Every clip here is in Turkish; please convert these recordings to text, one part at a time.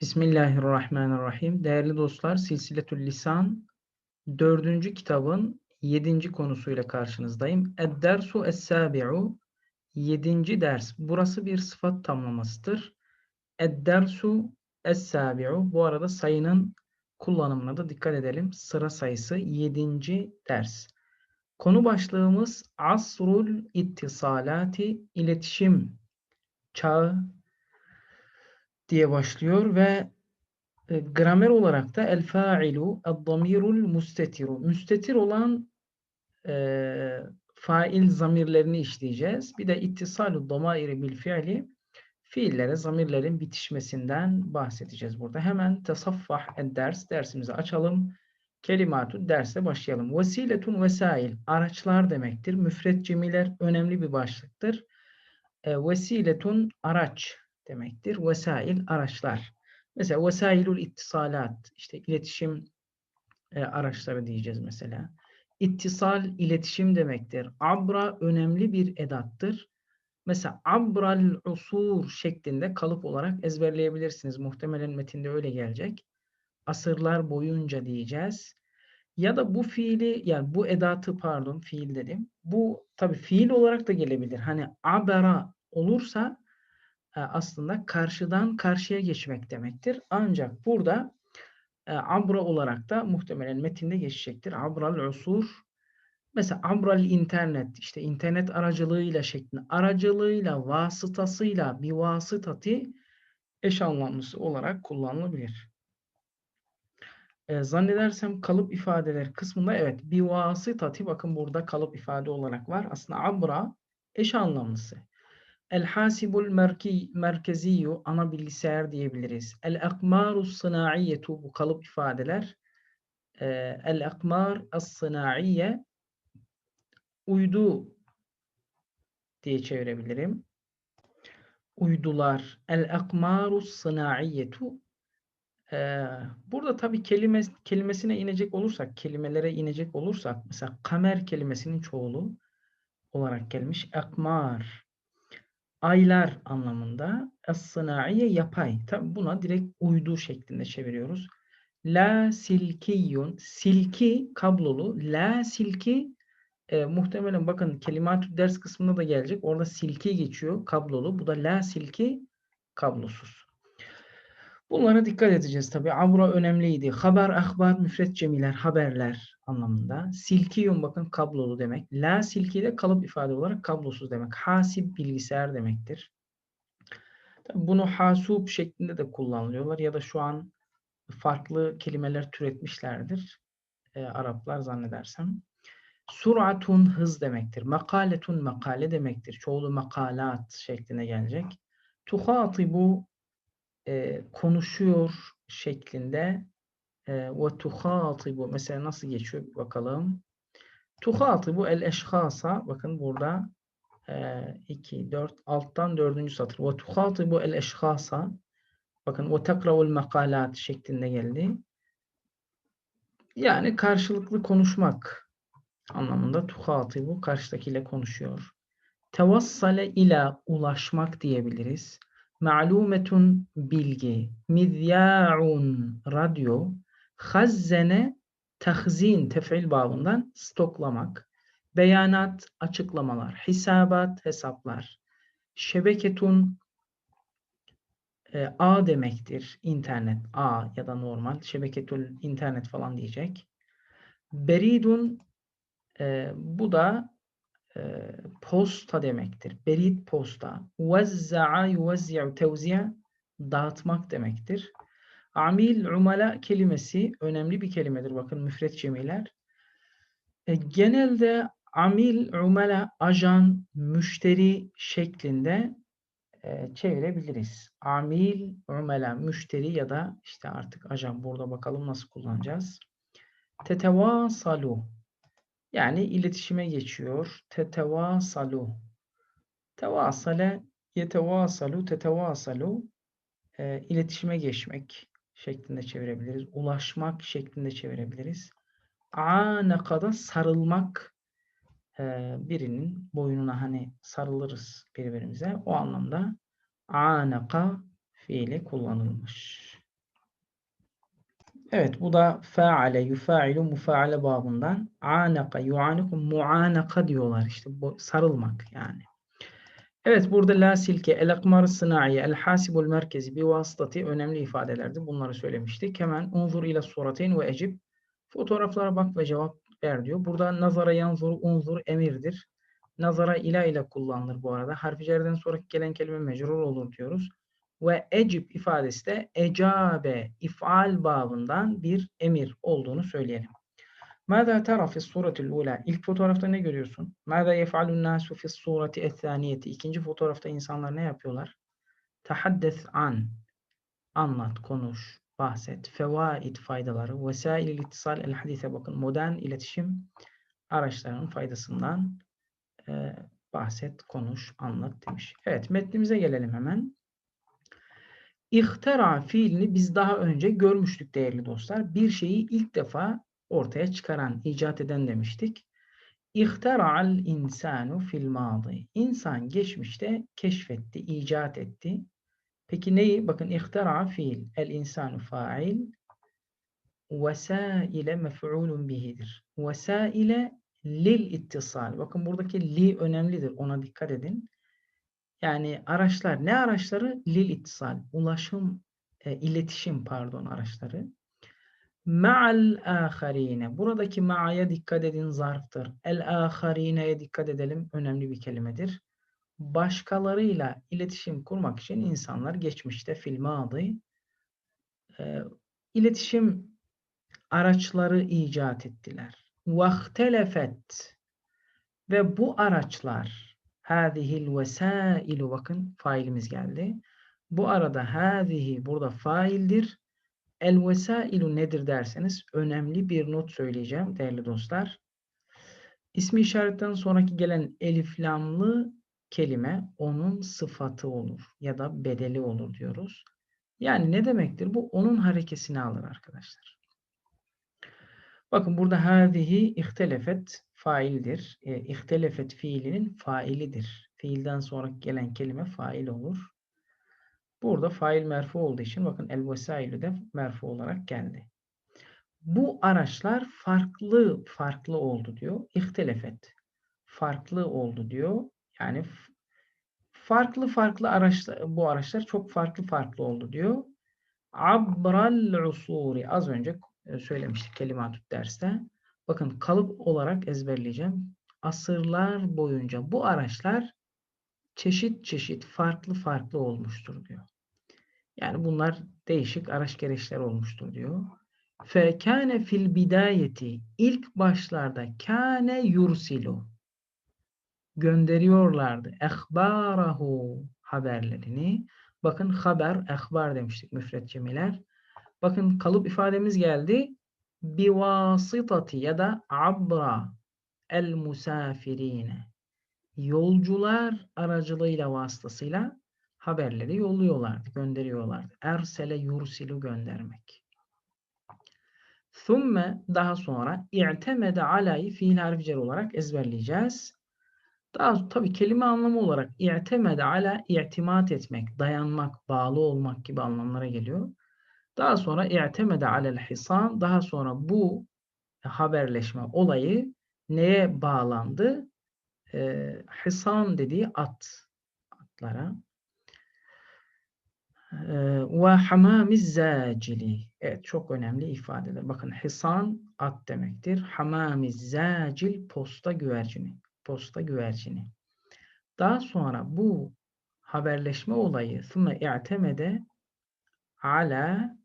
Bismillahirrahmanirrahim. Değerli dostlar, Silsiletül Lisan dördüncü kitabın yedinci konusuyla karşınızdayım. Ed-dersu es-sabi'u yedinci ders. Burası bir sıfat tamlamasıdır. Ed-dersu es-sabi'u bu arada sayının kullanımına da dikkat edelim. Sıra sayısı yedinci ders. Konu başlığımız Asrul ittisalati iletişim çağı diye başlıyor ve e, gramer olarak da el fa'ilu ad-damirul mustetiru. Müstetir olan e, fail zamirlerini işleyeceğiz. Bir de ittisalu damairi bil fiili fiillere, zamirlerin bitişmesinden bahsedeceğiz burada. Hemen tesaffah ders dersimizi açalım. Kelimatu derse başlayalım. Vesiletun vesail araçlar demektir. Müfret cemiler önemli bir başlıktır. E, vesiletun araç demektir. Vesail araçlar. Mesela vesailul ittisalat işte iletişim e, araçları diyeceğiz mesela. İttisal iletişim demektir. Abra önemli bir edattır. Mesela abral usur şeklinde kalıp olarak ezberleyebilirsiniz. Muhtemelen metinde öyle gelecek. Asırlar boyunca diyeceğiz. Ya da bu fiili yani bu edatı pardon fiil dedim. Bu tabi fiil olarak da gelebilir. Hani abera olursa aslında karşıdan karşıya geçmek demektir. Ancak burada e, abra olarak da muhtemelen metinde geçecektir. Abral usur Mesela abral internet işte internet aracılığıyla şeklinde aracılığıyla vasıtasıyla bir vasıtati eş anlamlısı olarak kullanılabilir. E, zannedersem kalıp ifadeler kısmında evet bir vasıtati bakın burada kalıp ifade olarak var. Aslında abra eş anlamlısı. El hasibul merki, merkeziyyu ana bilgisayar diyebiliriz. El akmaru sınaiyetu bu kalıp ifadeler. Ee, el akmar as sınaiye uydu diye çevirebilirim. Uydular. El akmaru sınaiyetu ee, burada tabii kelime, kelimesine inecek olursak, kelimelere inecek olursak, mesela kamer kelimesinin çoğulu olarak gelmiş. Akmar aylar anlamında es-sınaiye yapay. Tabi buna direkt uydu şeklinde çeviriyoruz. La silkiyun silki kablolu la silki e, muhtemelen bakın kelimat ders kısmında da gelecek. Orada silki geçiyor kablolu. Bu da la silki kablosuz. Bunlara dikkat edeceğiz tabi. Abra önemliydi. Haber, ahbar, müfret cemiler, haberler anlamında. Silkiyum bakın kablolu demek. La silki de kalıp ifade olarak kablosuz demek. Hasip bilgisayar demektir. Tabii bunu hasub şeklinde de kullanılıyorlar ya da şu an farklı kelimeler türetmişlerdir. E, Araplar zannedersem. Suratun hız demektir. Makaletun makale demektir. Çoğulu makalat şekline gelecek. Tuhatibu e, konuşuyor şeklinde ve tuhatibu mesela nasıl geçiyor bakalım. Tuhatibu el eşhasa bakın burada 2, 4, alttan dördüncü satır. Ve tuhatibu el eşhasa bakın ve tekra'ul makalat şeklinde geldi. Yani karşılıklı konuşmak anlamında tuhatibu karşıdakiyle konuşuyor. Tevassale ila ulaşmak diyebiliriz. Ma'lumetun bilgi. Mizya'un radyo. Hazzene tahzin tef'il babından stoklamak. Beyanat açıklamalar. Hisabat hesaplar. Şebeketun e, A demektir. İnternet A ya da normal. Şebeketül internet falan diyecek. Beridun e, bu da posta demektir. Berit posta. Vezza'a yuvezzi'u tevzi'a dağıtmak demektir. Amil umala kelimesi önemli bir kelimedir. Bakın müfret cemiler. E, genelde amil umala ajan, müşteri şeklinde e, çevirebiliriz. Amil umala müşteri ya da işte artık ajan burada bakalım nasıl kullanacağız. Tetevasalu yani iletişime geçiyor. Tetevasalu. Tevasale, yetevasalu, tetevasalu e, iletişime geçmek şeklinde çevirebiliriz. Ulaşmak şeklinde çevirebiliriz. Anakada sarılmak e, birinin boynuna hani sarılırız birbirimize. O anlamda anaka fiili kullanılmış. Evet bu da faale, yufailu, mufaale babından. Anaka, yuaniku, muanaka diyorlar işte bu sarılmak yani. Evet burada la silke, el akmar sınai, el hasibul merkezi bir vasıtati önemli ifadelerdi. Bunları söylemiştik. Hemen unzur ile surateyn ve ecib. Fotoğraflara bak ve cevap ver diyor. Burada nazara yanzur, unzur emirdir. Nazara ila ile kullanılır bu arada. Harfi cerden sonra gelen kelime mecrur olur diyoruz. Ve ecib ifadesi de ecabe, ifal babından bir emir olduğunu söyleyelim. Tera fis suretil ula? İlk fotoğrafta ne görüyorsun? Mâzâ yef'alun nâsu fis sureti ethaniyeti? İkinci fotoğrafta insanlar ne yapıyorlar? Tahaddes an. Anlat, konuş, bahset. Fevaid faydaları. Vesail ittisal el hadise bakın. Modern iletişim araçlarının faydasından e, bahset, konuş, anlat demiş. Evet metnimize gelelim hemen. İhtera fiilini biz daha önce görmüştük değerli dostlar. Bir şeyi ilk defa ortaya çıkaran, icat eden demiştik. İhtera'al insanu fil madi. İnsan geçmişte keşfetti, icat etti. Peki neyi? Bakın ihtera fiil. El insanu fail. Vesaile mef'ulun bihidir. Vesaile lil ittisal. Bakın buradaki li önemlidir. Ona dikkat edin. Yani araçlar ne araçları? Lil ittisal. Ulaşım, e, iletişim pardon araçları. Ma'al aharine. Buradaki ma'aya dikkat edin zarftır. El aharine'ye dikkat edelim. Önemli bir kelimedir. Başkalarıyla iletişim kurmak için insanlar geçmişte filme adı e, iletişim araçları icat ettiler. Vahtelefet ve bu araçlar hâzihil vesailu bakın failimiz geldi. Bu arada hâzihi burada faildir. El vesailu nedir derseniz önemli bir not söyleyeceğim değerli dostlar. İsmi işaretten sonraki gelen eliflamlı kelime onun sıfatı olur ya da bedeli olur diyoruz. Yani ne demektir? Bu onun harekesini alır arkadaşlar. Bakın burada hâzihi ihtelefet faildir. E, ihtelefet fiilinin failidir. Fiilden sonra gelen kelime fail olur. Burada fail merfu olduğu için bakın el vesailü de merfu olarak geldi. Bu araçlar farklı farklı oldu diyor. İhtelefet. Farklı oldu diyor. Yani farklı farklı araçlar bu araçlar çok farklı farklı oldu diyor. Abral usuri az önce e, söylemiştik kelimatut derste. Bakın kalıp olarak ezberleyeceğim. Asırlar boyunca bu araçlar çeşit çeşit farklı farklı olmuştur diyor. Yani bunlar değişik araç gereçler olmuştur diyor. Fekâne fil bidayeti ilk başlarda kâne yursilu gönderiyorlardı. Ehbarahu haberlerini. Bakın haber, ehbar demiştik müfret cemiler. Bakın kalıp ifademiz geldi. Bivasitati ya da abra el musafirine. Yolcular aracılığıyla vasıtasıyla haberleri yolluyorlardı, gönderiyorlardı. Ersele yursilu göndermek. Thumme daha sonra i'temede alayı fiil harfi olarak ezberleyeceğiz. Daha tabii kelime anlamı olarak i'temede ala i'timat etmek, dayanmak, bağlı olmak gibi anlamlara geliyor. Daha sonra i'temede alel hisan. Daha sonra bu haberleşme olayı neye bağlandı? E, hisan dediği at. Atlara. Ve hamamiz zacili. Evet çok önemli ifadeler. Bakın hisan at demektir. Hamamiz zacil posta güvercini. Posta güvercini. Daha sonra bu haberleşme olayı sonra i'temede ala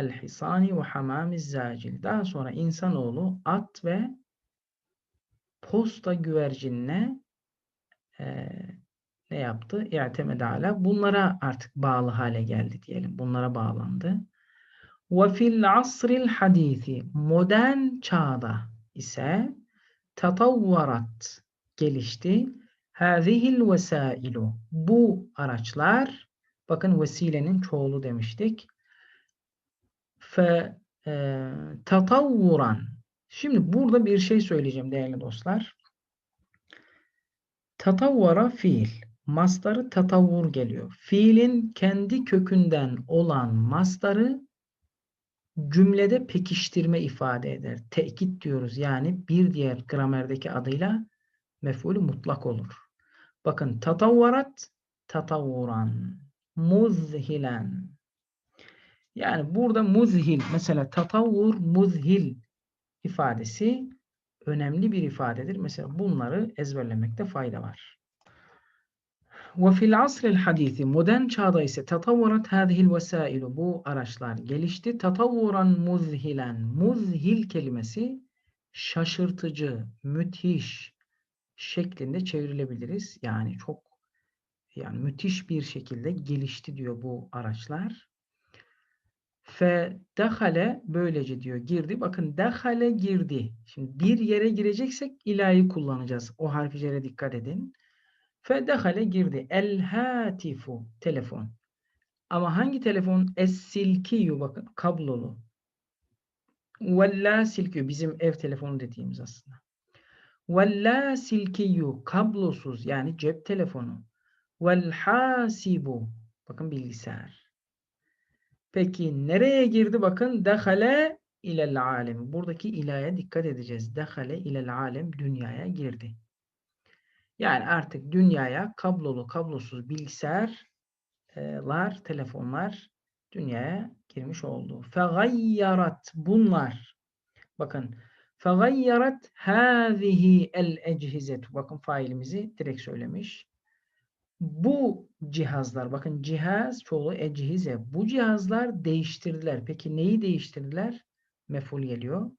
el hisani ve hamamiz zacil. Daha sonra insanoğlu at ve posta güvercinine e, ne yaptı? İ'temede ala. Bunlara artık bağlı hale geldi diyelim. Bunlara bağlandı. Ve fil asril hadisi modern çağda ise tatavvarat gelişti. Hâzihil vesailu bu araçlar bakın vesilenin çoğulu demiştik. Fe e, şimdi burada bir şey söyleyeceğim değerli dostlar. Tatavvara fiil mastarı tatavvur geliyor. Fiilin kendi kökünden olan mastarı cümlede pekiştirme ifade eder. Tekit diyoruz. Yani bir diğer gramerdeki adıyla mef'ulü mutlak olur. Bakın tatavvarat tatavvuran muzhilen yani burada muzhil mesela tatavvur muzhil ifadesi önemli bir ifadedir. Mesela bunları ezberlemekte fayda var. Ve fil asril hadisi modern çağda ise tatavvurat hadihil vesailu bu araçlar gelişti. Tatavvuran muzhilen muzhil kelimesi şaşırtıcı, müthiş şeklinde çevrilebiliriz. Yani çok yani müthiş bir şekilde gelişti diyor bu araçlar. Fe dehale böylece diyor girdi. Bakın dehale girdi. Şimdi bir yere gireceksek ilahi kullanacağız. O harfi cere dikkat edin. Fe dehale girdi. El hatifu telefon. Ama hangi telefon? Es silkiyu bakın kablolu. Vella silkiyu bizim ev telefonu dediğimiz aslında. Vella silkiyu kablosuz yani cep telefonu. Vel hasibu bakın bilgisayar. Peki nereye girdi? Bakın dehale ilel alem. Buradaki ilaya dikkat edeceğiz. Dehale ilel alem dünyaya girdi. Yani artık dünyaya kablolu kablosuz bilgisayarlar, telefonlar dünyaya girmiş oldu. Fegayyarat bunlar. Bakın fegayyarat hâzihi el ecihizetu. Bakın failimizi direkt söylemiş. Bu cihazlar, bakın cihaz çoğulu ecihize. Bu cihazlar değiştirdiler. Peki neyi değiştirdiler? Meful geliyor.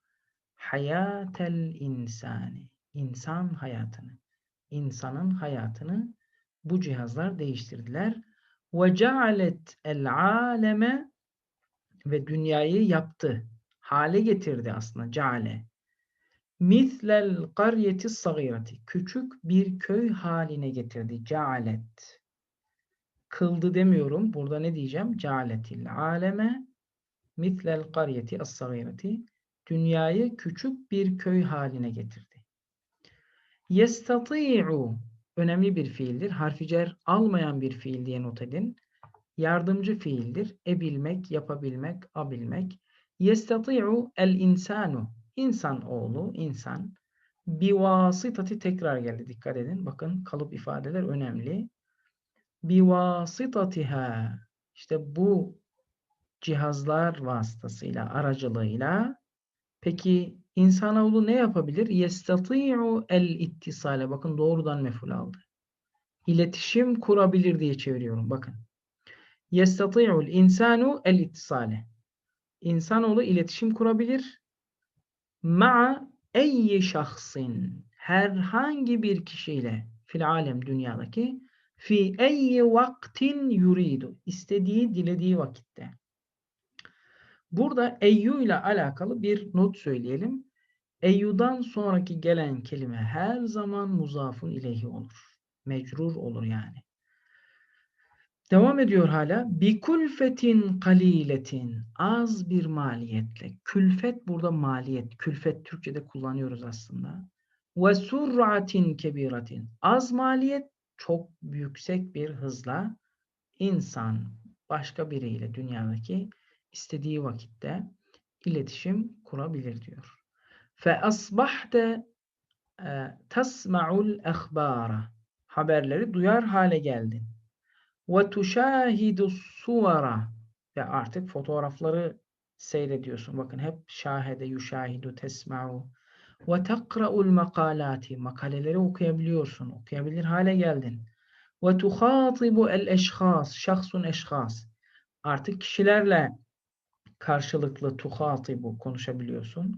Hayatel insani. İnsan hayatını. İnsanın hayatını bu cihazlar değiştirdiler. Ve cealet el aleme ve dünyayı yaptı. Hale getirdi aslında ceale. Mislel qaryeti sagirati. Küçük bir köy haline getirdi. Cealet. Kıldı demiyorum. Burada ne diyeceğim? Cealetil aleme mislel qaryeti as-sagirati. Dünyayı küçük bir köy haline getirdi. Yestati'u önemli bir fiildir. Harfi cer almayan bir fiil diye not edin. Yardımcı fiildir. Ebilmek, yapabilmek, abilmek. Yestati'u el insanu İnsan oğlu, insan bivasitati tekrar geldi. Dikkat edin. Bakın kalıp ifadeler önemli. Bivasitatiha işte bu cihazlar vasıtasıyla, aracılığıyla peki insanoğlu ne yapabilir? Yestati'u el ittisale. Bakın doğrudan meful aldı. İletişim kurabilir diye çeviriyorum. Bakın. Yestati'ul insanu el ittisale. İnsanoğlu iletişim kurabilir ma'a eyyi şahsin herhangi bir kişiyle fil alem dünyadaki fi eyyi vaktin yuridu istediği dilediği vakitte. Burada eyyu ile alakalı bir not söyleyelim. Eyyudan sonraki gelen kelime her zaman muzafun ileyhi olur. Mecrur olur yani. Devam ediyor hala. Bi kulfetin kaliletin. Az bir maliyetle. Külfet burada maliyet. Külfet Türkçe'de kullanıyoruz aslında. Ve sur'atin kebiratin. Az maliyet çok yüksek bir hızla insan başka biriyle dünyadaki istediği vakitte iletişim kurabilir diyor. Fe asbahte e, tasma'ul ehbara. Haberleri duyar hale geldin ve tuşahidu suvara ve artık fotoğrafları seyrediyorsun. Bakın hep şahede, yuşahidu, tesma'u ve takra'ul makalati makaleleri okuyabiliyorsun. Okuyabilir hale geldin. Ve tuhatibu el eşhas şahsun eşhas artık kişilerle karşılıklı tuhatibu konuşabiliyorsun.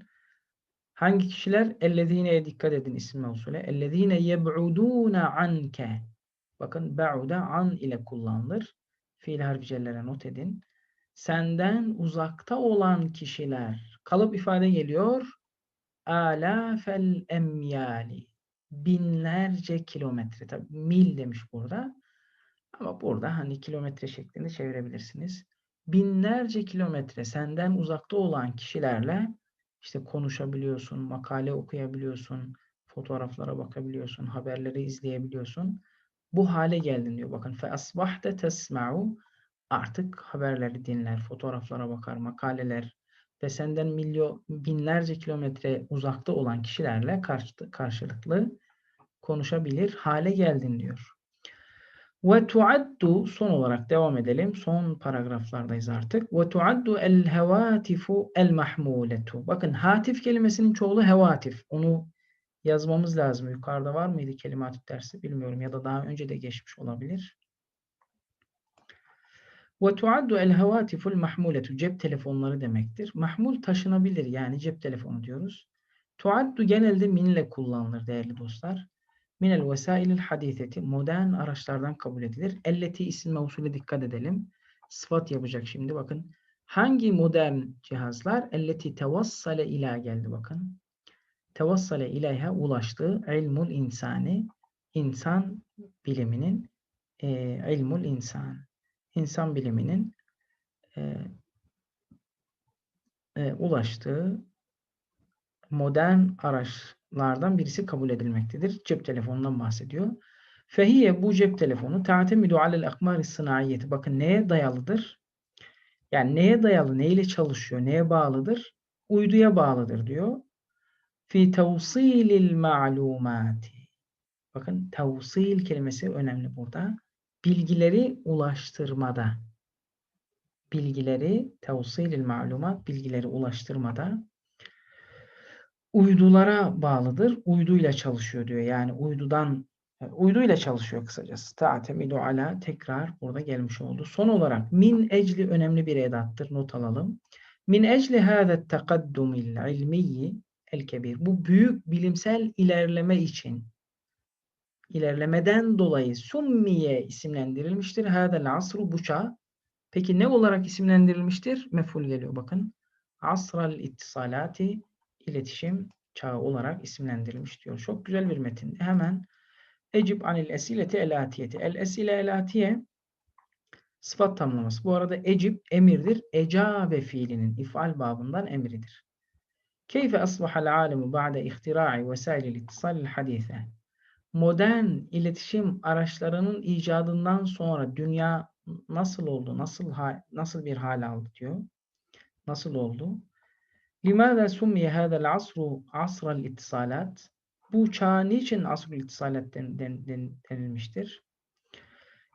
Hangi kişiler? Ellezine'ye dikkat edin isim usule. Ellezine yeb'udûne anke Bakın ba'uda an ile kullanılır. Fiil harficellere not edin. Senden uzakta olan kişiler. Kalıp ifade geliyor. Alafel emyali. Binlerce kilometre. Tabi mil demiş burada. Ama burada hani kilometre şeklinde çevirebilirsiniz. Binlerce kilometre senden uzakta olan kişilerle işte konuşabiliyorsun, makale okuyabiliyorsun, fotoğraflara bakabiliyorsun, haberleri izleyebiliyorsun bu hale geldin diyor. Bakın fe asbahte tesma'u artık haberleri dinler, fotoğraflara bakar, makaleler ve senden milyon binlerce kilometre uzakta olan kişilerle karşı, karşılıklı konuşabilir hale geldin diyor. Ve tuaddu son olarak devam edelim. Son paragraflardayız artık. Ve tuaddu el hevatifu el mahmuletu. Bakın hatif kelimesinin çoğulu hevatif. Onu yazmamız lazım. Yukarıda var mıydı kelimat dersi bilmiyorum ya da daha önce de geçmiş olabilir. Ve tuaddu el hevatiful. Cep telefonları demektir. Mahmul taşınabilir yani cep telefonu diyoruz. Tuaddu genelde minle kullanılır değerli dostlar minel vesailil hadiseti modern araçlardan kabul edilir. Elleti isim mevsule dikkat edelim. Sıfat yapacak şimdi bakın. Hangi modern cihazlar? Elleti tevassale ila geldi bakın. Tevassale ileyha ulaştı. İlmul insani. insan biliminin e, ilmul insan. insan biliminin e, e, ulaştığı modern araçlardan birisi kabul edilmektedir. Cep telefonundan bahsediyor. Fehiye bu cep telefonu ta'temidu alel akmari sınayiyeti. Bakın neye dayalıdır? Yani neye dayalı, neyle çalışıyor, neye bağlıdır? Uyduya bağlıdır diyor. Fi tevsilil ma'lumati. Bakın tevsil kelimesi önemli burada. Bilgileri ulaştırmada. Bilgileri tevsilil ma'lumat, bilgileri ulaştırmada uydulara bağlıdır. Uyduyla çalışıyor diyor. Yani uydudan e, uyduyla çalışıyor kısacası. Ta'temidu ala tekrar burada gelmiş oldu. Son olarak min ecli önemli bir edattır. Not alalım. Min ecli hâzet tekaddumil ilmiyyi el kebir. Bu büyük bilimsel ilerleme için ilerlemeden dolayı summiye isimlendirilmiştir. Hâzel asru bu çağ. Peki ne olarak isimlendirilmiştir? Meful geliyor bakın. Asral ittisalati iletişim çağı olarak isimlendirilmiş diyor. Çok güzel bir metin. Hemen Ecib anil esileti elatiyeti. El esile elatiye sıfat tamlaması. Bu arada ecib emirdir. Ecabe fiilinin ifal babından emridir. Keyfe asbahal alemu ba'de ihtira'i vesailil ittisalil hadise. Modern iletişim araçlarının icadından sonra dünya nasıl oldu? Nasıl nasıl bir hal aldı diyor. Nasıl oldu? لماذا سمي هذا العصر عصر الاتصالات? Bu çağ niçin asr-ı ittisalat den, den, den, denilmiştir?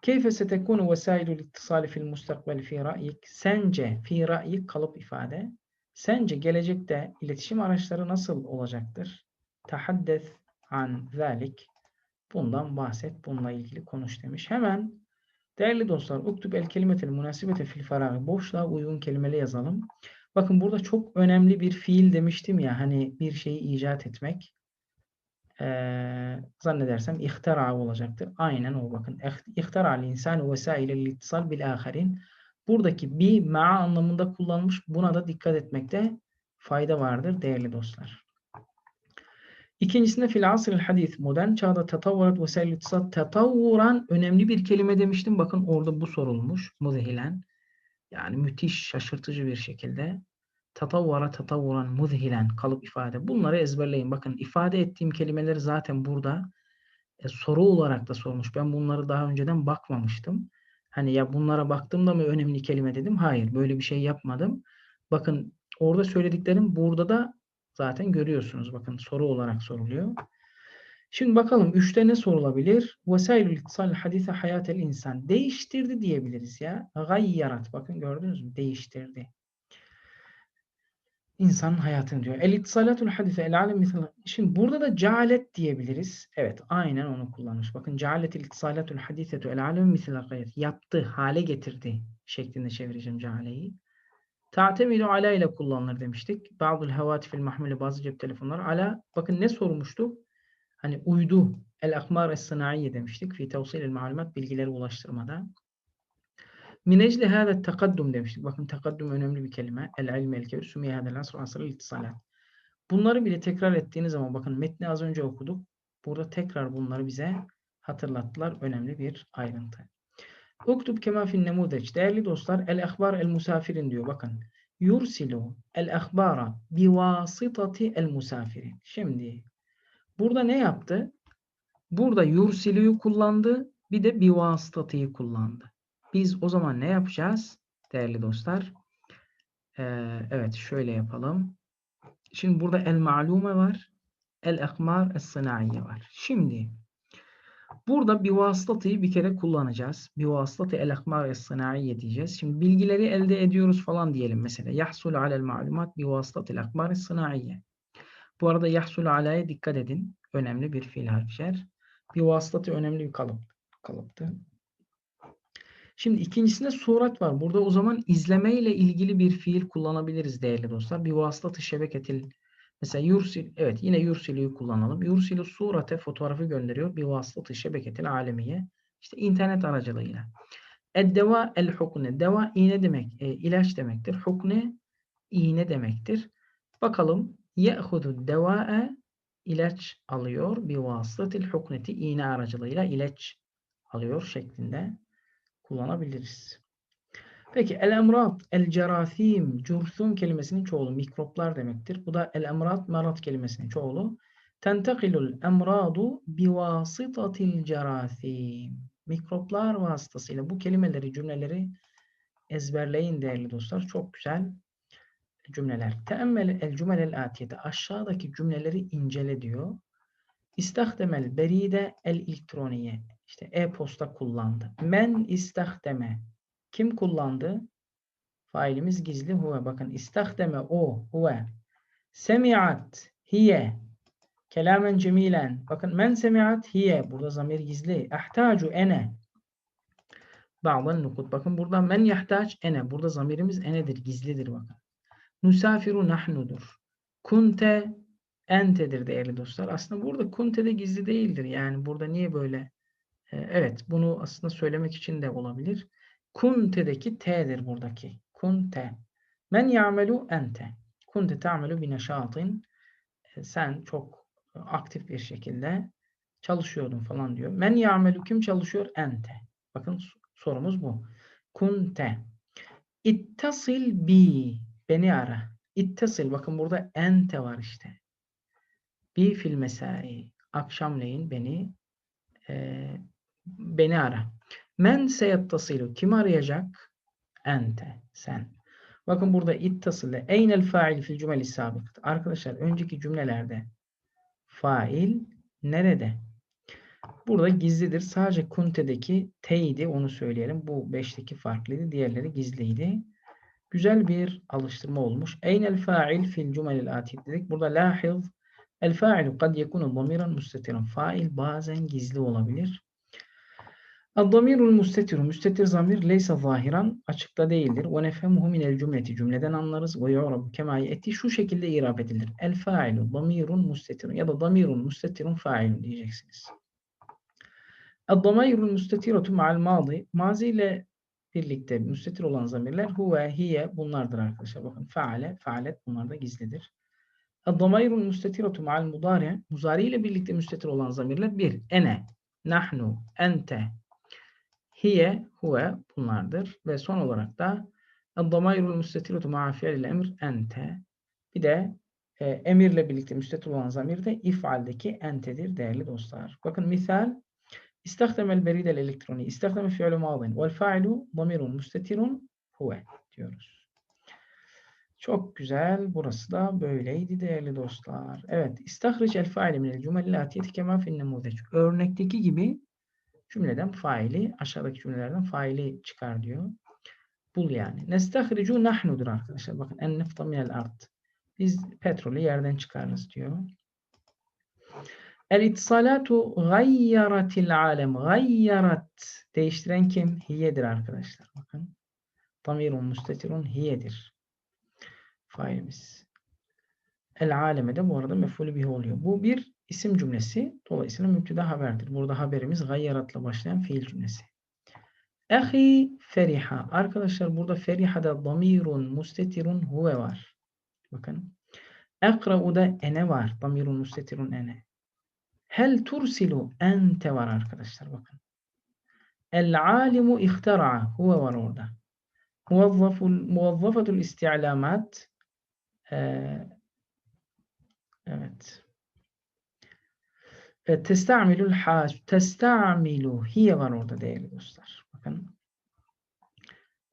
Keyfe setekunu vesailul ittisali fil mustakbel fi ra'yik? Sence, fi ra'yik kalıp ifade. Sence gelecekte iletişim araçları nasıl olacaktır? Tahaddes an zalik. Bundan bahset, bununla ilgili konuş demiş. Hemen değerli dostlar, uktub el kelimetel münasibete fil faragı. Boşluğa uygun kelimeli yazalım. Bakın burada çok önemli bir fiil demiştim ya hani bir şeyi icat etmek. Ee, zannedersem ihtara olacaktır. Aynen o bakın. İhtara'l insanu vesailel ittisal bil aherin. Buradaki bir ma anlamında kullanılmış. Buna da dikkat etmekte fayda vardır değerli dostlar. İkincisinde fil asril hadis modern çağda tatavvurat vesail ittisal tatavvuran önemli bir kelime demiştim. Bakın orada bu sorulmuş muzhilen. Yani müthiş şaşırtıcı bir şekilde tatavvara tatavvuran muzhilen kalıp ifade. Bunları ezberleyin. Bakın ifade ettiğim kelimeleri zaten burada e, soru olarak da sormuş. Ben bunları daha önceden bakmamıştım. Hani ya bunlara baktığımda mı önemli kelime dedim? Hayır, böyle bir şey yapmadım. Bakın orada söylediklerim burada da zaten görüyorsunuz. Bakın soru olarak soruluyor. Şimdi bakalım üçte ne sorulabilir? Vesailül ittisal hadise hayatel insan. Değiştirdi diyebiliriz ya. Gayyarat. Bakın gördünüz mü? Değiştirdi insanın hayatını diyor. El ittisalatul hadise el alem misal. Şimdi burada da cealet diyebiliriz. Evet aynen onu kullanmış. Bakın cealetil ittisalatul hadisetu el alem misal gayet. Yaptı, hale getirdi şeklinde çevireceğim cealeyi. Ta'temidu ala ile kullanılır demiştik. Bazı hevatifil mahmule bazı cep telefonları. Ala bakın ne sormuştuk? Hani uydu el akmar es demiştik. Fi tevsilil malumat bilgileri ulaştırmada. Min ecli hâze tekaddum demiştik. Bakın tekaddum önemli bir kelime. El ilmi el kebir sümiye hâzel asr asr ittisalat. Bunları bile tekrar ettiğiniz zaman bakın metni az önce okuduk. Burada tekrar bunları bize hatırlattılar. Önemli bir ayrıntı. Uktub kema fin nemudeç. Değerli dostlar el ahbar el musafirin diyor. Bakın. Yursilu el ahbara bivasitati el musafirin. Şimdi burada ne yaptı? Burada yursilu'yu kullandı. Bir de bivasitati'yi kullandı. Biz o zaman ne yapacağız? Değerli dostlar. Ee, evet şöyle yapalım. Şimdi burada el ma'lume var. El ekmar es sınaiye var. Şimdi burada bir vasıtatayı bir kere kullanacağız. Bir vasıtatı el ekmar es sınaiye diyeceğiz. Şimdi bilgileri elde ediyoruz falan diyelim mesela. Yahsul alel ma'lumat bi vasıtatı el ekmar es sınaiye. Bu arada yahsul alaya dikkat edin. Önemli bir fiil harf şer. Bir vasıtatı önemli bir kalıp, kalıptı. Şimdi ikincisinde surat var. Burada o zaman izleme ile ilgili bir fiil kullanabiliriz değerli dostlar. Bir vasıtatı şebeketil mesela yursil evet yine yursilü'yü kullanalım. Yursilü surate fotoğrafı gönderiyor. Bir vasıtatı şebeketil alemiye. İşte internet aracılığıyla. Eddeva el hukne. Deva iğne demek, e, ilaç demektir. Hukne iğne demektir. Bakalım ye'hudu deva'e ilaç alıyor. Bir vasıtatil hukneti iğne aracılığıyla ilaç alıyor şeklinde kullanabiliriz. Peki el emrat, el cerathim, curthum kelimesinin çoğulu mikroplar demektir. Bu da el emrat, merat kelimesinin çoğulu. Tentakilul emradu bivasıtatil cerathim. Mikroplar vasıtasıyla bu kelimeleri, cümleleri ezberleyin değerli dostlar. Çok güzel cümleler. Teemmel el cümelel atiyete. Aşağıdaki cümleleri incele diyor. İstahdemel beride el elektroniye. İşte e-posta kullandı. Men istahdeme. Kim kullandı? Failimiz gizli huve. Bakın istahdeme o huve. Semi'at hiye. Kelamen cemilen. Bakın men semi'at hiye. Burada zamir gizli. Ahtacu ene. Ba'dan nukut. Bakın burada men yahtaç ene. Burada zamirimiz enedir. Gizlidir bakın. Nusafiru nahnudur. Kunte entedir değerli dostlar. Aslında burada kunte de gizli değildir. Yani burada niye böyle evet, bunu aslında söylemek için de olabilir. Kunte'deki T'dir buradaki. Kunte. Men ya'melu ente. Kunte ta'melu bi neşatin. Ee, sen çok aktif bir şekilde çalışıyordun falan diyor. Men ya'melu kim çalışıyor? Ente. Bakın sorumuz bu. Kunte. İttasil bi. Beni ara. İttasil. Bakın burada ente var işte. Bi fil mesai. Akşamleyin beni e, beni ara. Men seyattasilu. Kim arayacak? Ente. Sen. Bakın burada ittasile. Eynel fail fil cümeli sabık. Arkadaşlar önceki cümlelerde fail nerede? Burada gizlidir. Sadece kunte'deki teydi onu söyleyelim. Bu beşteki farklıydı. Diğerleri gizliydi. Güzel bir alıştırma olmuş. Eynel fail fil cümelil atid dedik. Burada lahiz el failu kad yekunu damiran müstetiran. Fail bazen gizli olabilir. Ad-damirul müstetir. Müstetir zamir leysa zahiran açıkta değildir. Ve nefhemuhu minel cümleti. Cümleden anlarız. Ve yu'rabu kema eti şu şekilde irab edilir. El failu damirun müstetirun ya da damirun müstetirun failun diyeceksiniz. Ad-damirul müstetiratu ma'al mazi. Mazi ile birlikte müstetir olan zamirler huve, hiye bunlardır arkadaşlar. Bakın faale, faalet bunlar da gizlidir. Ad-damirul müstetiratu ma'al mudari. Muzari ile birlikte müstetir olan zamirler bir. Ene, nahnu, ente, hiye, huve bunlardır. Ve son olarak da damirul müstetirutu ma'a fi'lil emr ente. Bir de e, emirle birlikte müstetir olan zamir de if'aldeki entedir değerli dostlar. Bakın misal İstahdemel beridel elektroni. İstahdeme fi'lü madin. Vel fa'ilu damirun müstetirun huve diyoruz. Çok güzel. Burası da böyleydi değerli dostlar. Evet. İstahric el faili minel cümelil atiyeti kema fin nemuzeç. Örnekteki gibi cümleden faili, aşağıdaki cümlelerden faili çıkar diyor. Bul yani. Nestahricu nahnudur arkadaşlar. Bakın en nefta minel art. Biz petrolü yerden çıkarırız diyor. El ittisalatu gayyaratil alem. Gayyarat. Değiştiren kim? Hiyedir arkadaşlar. Bakın. Damirun müstetirun hiyedir. Failimiz. El aleme de bu arada mefulü bih oluyor. Bu bir isim cümlesi. Dolayısıyla müpteda haberdir. Burada haberimiz gayyaratla başlayan fiil cümlesi. Ehi feriha. Arkadaşlar burada ferihada damirun mustetirun huve var. Bakın. Ekra'u'da ene var. Damirun mustetirun ene. Hel tursilu ente var arkadaşlar bakın. El alimu ihtara'a huve var orada. Muvazzaful isti'lamat ee, evet. E, testa'milul hac. Testa'milu. Hiye var orada değerli dostlar. Bakın.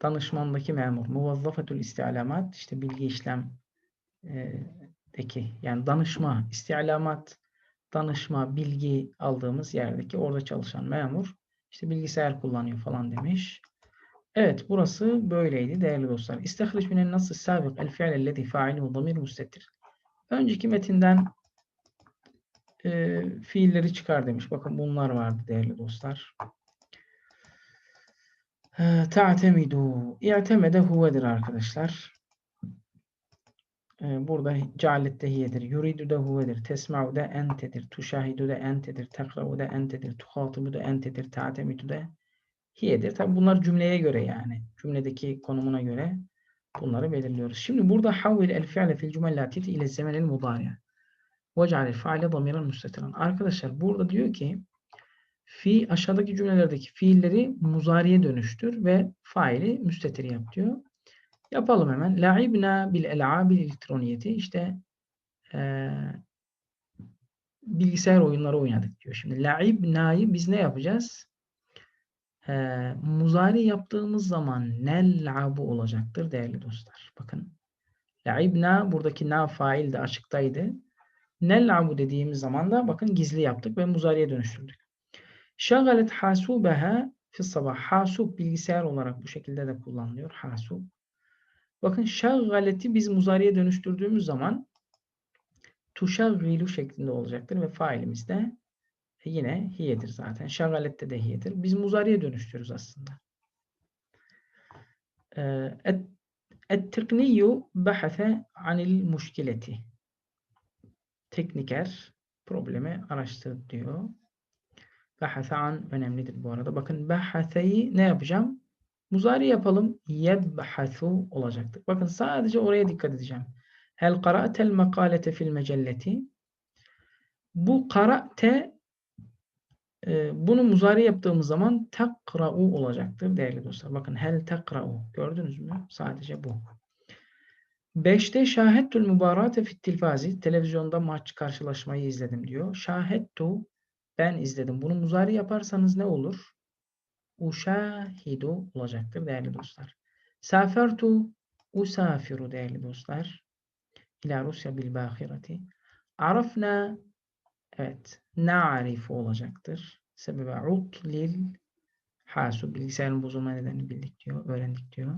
danışmandaki memur. Muvazzafetul isti'lamat işte bilgi işlem e, yani danışma, isti'lamat, danışma, bilgi aldığımız yerdeki orada çalışan memur işte bilgisayar kullanıyor falan demiş. Evet burası böyleydi değerli dostlar. İstihriç minen nasıl sabık el fi'lellezi fa'iluhu damir müstetir. Önceki metinden e, fiilleri çıkar demiş. Bakın bunlar vardı değerli dostlar. Ta'temidu. İ'temede huvedir arkadaşlar. Burada cealette hiyedir. Yuridu da huvedir. Tesma'u da entedir. Tuşahidu da entedir. Tekra'u da entedir. Tuhatibu da entedir. Ta'temidu da hiyedir. Tabi bunlar cümleye göre yani. Cümledeki konumuna göre bunları belirliyoruz. Şimdi burada havvil el fi'le fil cümellati ile zemenil mudari'a. Vecale faile domiren müstetiren. Arkadaşlar burada diyor ki fi aşağıdaki cümlelerdeki fiilleri muzariye dönüştür ve faili müstetir yap diyor. Yapalım hemen. La'ibna bil el'abil elektroniyeti. İşte e, bilgisayar oyunları oynadık diyor. Şimdi la'ibna'yı biz ne yapacağız? E, muzari yaptığımız zaman nel'abu olacaktır değerli dostlar. Bakın. La'ibna buradaki na fail de açıktaydı. Nel'abu dediğimiz zaman da bakın gizli yaptık ve muzariye dönüştürdük. Şagalet hasubeha fi sabah. Hasub bilgisayar olarak bu şekilde de kullanılıyor. Hasub. Bakın şagaleti biz muzariye dönüştürdüğümüz zaman tuşaggilu şeklinde olacaktır ve failimiz de yine hiyedir zaten. Şagalette de hiyedir. Biz muzariye dönüştürürüz aslında. Et-tekniyyu bahase anil muşkileti tekniker problemi araştır diyor. Bahase an önemlidir bu arada. Bakın bahaseyi ne yapacağım? Muzari yapalım. Yebhasu olacaktır. Bakın sadece oraya dikkat edeceğim. Hel qara'tel makalete fil mecelleti. Bu qara'te e, bunu muzari yaptığımız zaman takra'u olacaktır değerli dostlar. Bakın hel takra'u. Gördünüz mü? Sadece bu. Beşte şahettül mübarate fit tilfazi. Televizyonda maç karşılaşmayı izledim diyor. Şahettu ben izledim. Bunu muzari yaparsanız ne olur? Uşahidu olacaktır değerli dostlar. Safertu usafiru değerli dostlar. İlâ Rusya bil bâhireti. Arafna evet na'rifu olacaktır. Sebebe utlil hasub bilgisayarın bozulma nedenini bildik diyor, öğrendik diyor.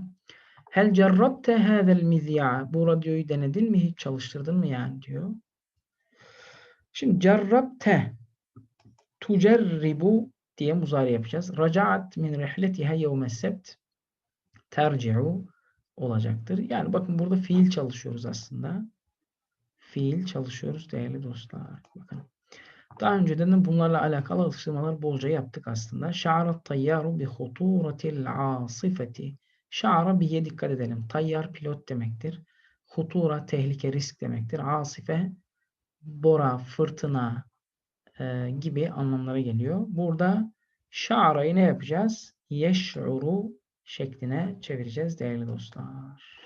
Hel cerrabte hâzel mizya. Bu radyoyu denedin mi? Hiç çalıştırdın mı yani diyor. Şimdi cerrabte tucerribu diye muzari yapacağız. Racaat min rihletiha yevmes sebt terci'u olacaktır. Yani bakın burada fiil çalışıyoruz aslında. Fiil çalışıyoruz değerli dostlar. Bakın. Daha önceden de bunlarla alakalı alıştırmalar bolca yaptık aslında. Şa'arat tayyaru bi huturatil asifeti. Şa'ara biye dikkat edelim. Tayyar pilot demektir. Hutura tehlike risk demektir. Asife bora, fırtına e, gibi anlamlara geliyor. Burada şa'rayı ne yapacağız? Yeş'uru şekline çevireceğiz değerli dostlar.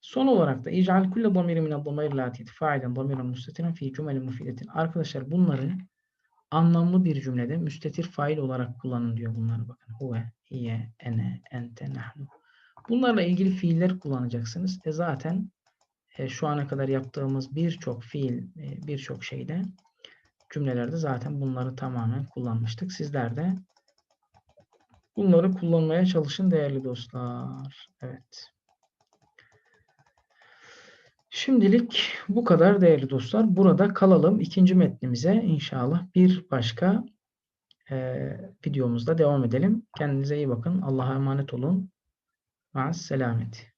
Son olarak da ic'al kulle damiri minel damir la tifaiden damiren mustetiren fi cümelin mufidetin. Arkadaşlar bunları anlamlı bir cümlede müstetir fail olarak kullanın diyor bunları bakın. Huve, hiye, ene, ente, nahnu. Bunlarla ilgili fiiller kullanacaksınız. E zaten e, şu ana kadar yaptığımız birçok fiil, e, birçok şeyde cümlelerde zaten bunları tamamen kullanmıştık. Sizler de bunları kullanmaya çalışın değerli dostlar. Evet. Şimdilik bu kadar değerli dostlar. Burada kalalım. İkinci metnimize inşallah bir başka e, videomuzda devam edelim. Kendinize iyi bakın. Allah'a emanet olun. Maas selameti.